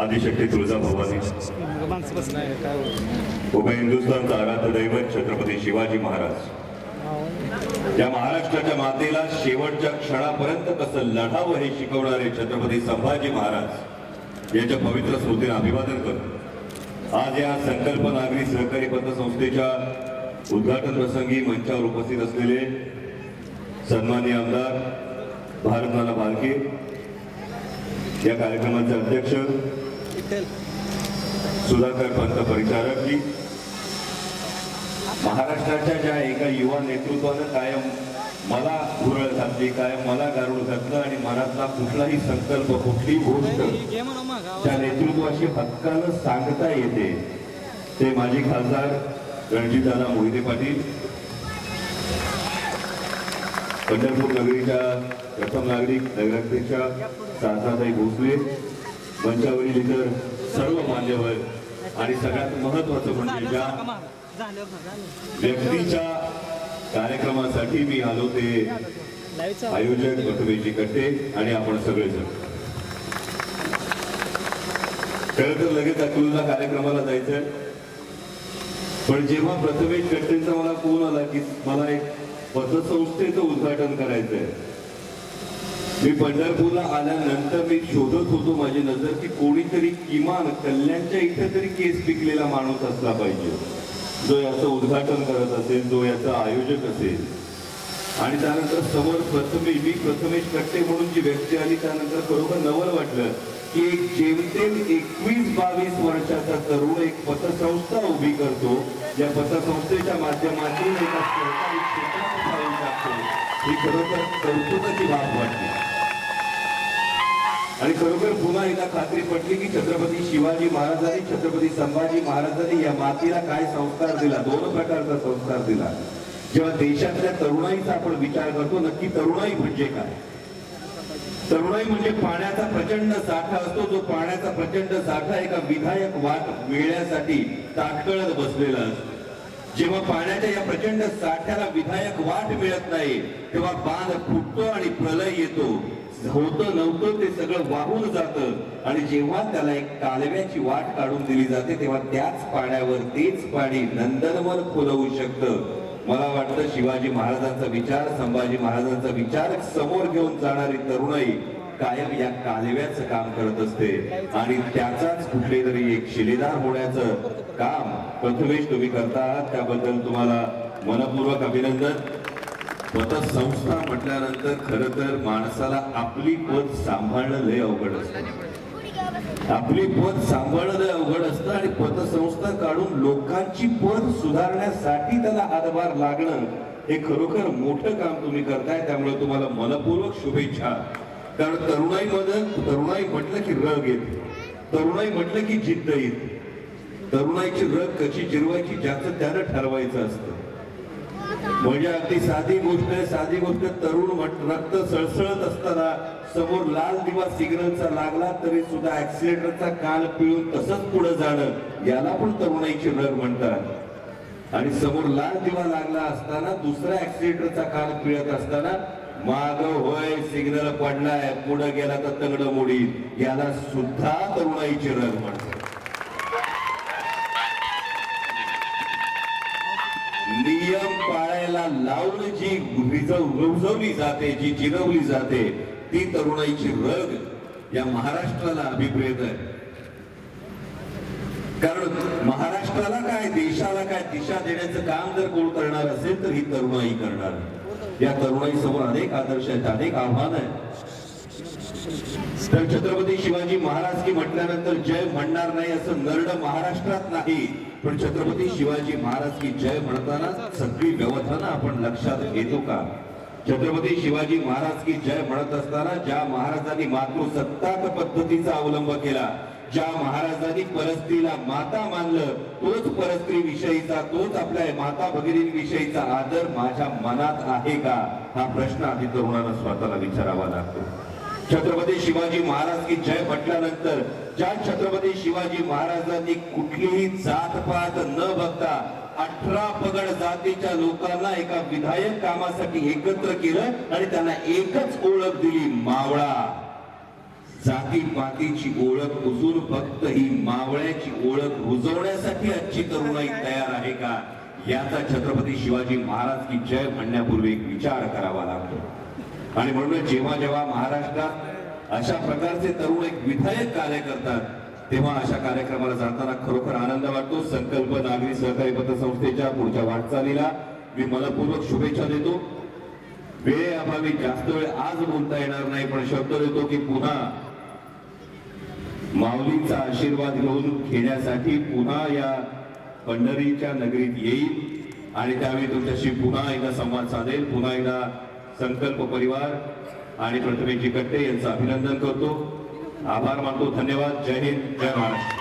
आदिशक्ती तुळजाभवानी. माणसं उभय हिंदुस्थानचा आराध्य दैवत छत्रपती शिवाजी महाराज. या महाराष्ट्राच्या मातेला शेवटच्या क्षणापर्यंत कसं लढावं हे शिकवणारे छत्रपती संभाजी महाराज यांच्या पवित्र स्मृतीला अभिवादन करतो आज या संकल्प नागरी सहकारी पतसंस्थेच्या उद्घाटन प्रसंगी मंचावर उपस्थित असलेले सन्मान्य आमदार भारतमाला बालके या कार्यक्रमाचे अध्यक्ष विठ्ठल सुधाकर पंत परिचारक जी महाराष्ट्राच्या ज्या एका युवा नेतृत्वानं कायम मला भुरळ घातली कायम मला गारुड घातलं आणि मनातला कुठलाही संकल्प कुठलीही गोष्ट त्या नेतृत्वाशी हक्कानं सांगता येते ते माजी खासदार रणजितदादा मोहिते पाटील. पंढरपूर नगरीच्या प्रथम नागरिक नगराध्यक्षा शारदाताई भोसले. मंचावरील इतर सर्व मान्यवर आणि सगळ्यात महत्वाचं म्हणजे ज्या व्यक्तीच्या कार्यक्रमासाठी मी आलो ते आयोजक प्रथमेशजी कट्टे आणि आपण सगळेजण खरं तर लगेच अकलूजला कार्यक्रमाला जायचंय. पण जेव्हा प्रथमेश कट्टेंचा मला फोन आला की मला एक पतसंस्थेचं उद्घाटन करायचंय मी पंढरपूरला आल्यानंतर मी शोधत होतो माझी नजर की कोणीतरी किमान कल्याणच्या इथं तरी केस पिकलेला माणूस असला पाहिजे. जो याचं उद्घाटन करत असेल जो याचा आयोजक असेल. आणि त्यानंतर समोर प्रथमे मी प्रथमेश कट्टे म्हणून जी व्यक्ती आली त्यानंतर खरोखर नवल वाटलं की एक जेमतेम एकवीस बावीस वर्षाचा तरुण एक पतसंस्था उभी करतो. या पतसंस्थेच्या माध्यमातून एका ही खरोखर कौतुकाची बाब वाटली आणि खरोखर पुन्हा एकदा खात्री पटली की छत्रपती शिवाजी महाराजांनी छत्रपती संभाजी महाराजांनी या मातीला काय संस्कार दिला? दोन प्रकारचा संस्कार दिला. जेव्हा देशातल्या तरुणाईचा आपण विचार करतो नक्की तरुणाई म्हणजे काय? तरुणाई म्हणजे पाण्याचा प्रचंड साठा असतो जो पाण्याचा प्रचंड साठा एका विधायक वाट मिळण्यासाठी ताटकळत बसलेला असतो. जेव्हा पाण्याच्या या प्रचंड साठ्याला विधायक वाट मिळत नाही तेव्हा बांध फुटतो आणि प्रलय येतो. होतं नव्हतं ते सगळं वाहून जातं. आणि जेव्हा त्याला एक कालव्याची वाट काढून दिली जाते तेव्हा त्याच पाण्यावर तेच पाणी नंदनवर फुलवू शकतं. मला वाटतं शिवाजी महाराजांचा विचार संभाजी महाराजांचा विचार समोर घेऊन जाणारी तरुणाई कायम या कालव्याचं काम करत असते. आणि त्याचाच कुठले तरी एक शिलेदार होण्याचं काम प्रथमेश तुम्ही करता आहात त्याबद्दल तुम्हाला मनपूर्वक अभिनंदन. पतसंस्था म्हटल्यानंतर खर तर माणसाला आपली पद सांभाळणं लय अवघड असतं. आपली पद सांभाळणं लय अवघड असतं आणि पतसंस्था काढून लोकांची पद सुधारण्यासाठी त्याला हातभार लागणं हे खरोखर मोठं काम तुम्ही करताय त्यामुळे तुम्हाला मनपूर्वक शुभेच्छा. कारण तरुणाईमध्ये तरुणाई म्हटलं की रग येते. तरुणाई म्हटलं की जिद्द येते. तरुणाईची रग कशी जिरवायची ज्याचं त्यानं ठरवायचं असतं. म्हणजे अगदी साधी गोष्ट आहे साधी गोष्ट तरुण रक्त सळसळत असताना समोर लाल दिवा सिग्नलचा लागला तरी सुद्धा ऍक्सिलेटरचा काल पिळून तसंच पुढे जाणं याला पण तरुणाईची रग म्हणतात. आणि समोर लाल दिवा लागला असताना दुसऱ्या ऍक्सिलेटरचा काल पिळत असताना माग होय सिग्नल पडलाय पुढे गेला तर तंगड मोडी याला सुद्धा तरुणाईची रग म्हणतात. नियम पाळायला लावून जी रुजवली जाते जी जिरवली जाते ती तरुणाईची रग या महाराष्ट्राला अभिप्रेत आहे. कारण महाराष्ट्राला काय देशाला काय दिशा देण्याचं काम जर कोण करणार असेल तर ही तरुणाई करणार. या तरुणाई समोर अनेक आदर्श आहेत अनेक आव्हान आहे तर छत्रपती शिवाजी महाराज की म्हटल्यानंतर जय म्हणणार नाही असं नरड महाराष्ट्रात नाही. पण छत्रपती शिवाजी महाराज की जय म्हणताना सगळी व्यवधानं आपण लक्षात घेतो का? छत्रपती शिवाजी महाराज की जय म्हणत असताना ज्या महाराजांनी मातृसत्ताक पद्धतीचा अवलंब केला ज्या महाराजांनी परस्त्रीला माता मानलं तोच परस्त्री विषयीचा तोच आपल्या माता भगिनींविषयीचा आदर माझ्या मनात आहे का? हा प्रश्न आधी तरुणांना स्वतःला विचारावा लागतो. छत्रपती शिवाजी महाराज की जय म्हटल्यानंतर ज्या छत्रपती शिवाजी महाराजांनी कुठलीही जातपात न बघता अठरा पगड जातीच्या लोकांना एका विधायक कामासाठी एकत्र केलं आणि त्यांना एकच ओळख दिली मावळा. जाती पातीची ओळख पुसून फक्त ही मावळ्याची ओळख रुजवण्यासाठी आजची तरुणाई तयार आहे का? याचा छत्रपती शिवाजी महाराज की जय म्हणण्यापूर्वी एक विचार करावा लागतो. आणि म्हणून जेव्हा जेव्हा महाराष्ट्रात अशा प्रकारचे तरुण एक विधायक कार्य करतात तेव्हा अशा कार्यक्रमाला जाताना खरोखर आनंद वाटतो. संकल्प नागरी सहकारी पतसंस्थेच्या पुढच्या वाटचालीला मी मनपूर्वक शुभेच्छा देतो. वेळेअभावी जास्त वेळ आज बोलता येणार नाही पण शब्द देतो की पुन्हा माऊलींचा आशीर्वाद घेऊन घेण्यासाठी पुन्हा या पंढरीच्या नगरीत येईल. आणि त्यावेळी तुमच्याशी पुन्हा एकदा संवाद साधेल पुन्हा एकदा संकल्प परिवार आणि प्रथमेशजी कट्टे यांचं अभिनंदन करतो. आभार मानतो. धन्यवाद. जय हिंद. जय महाराष्ट्र.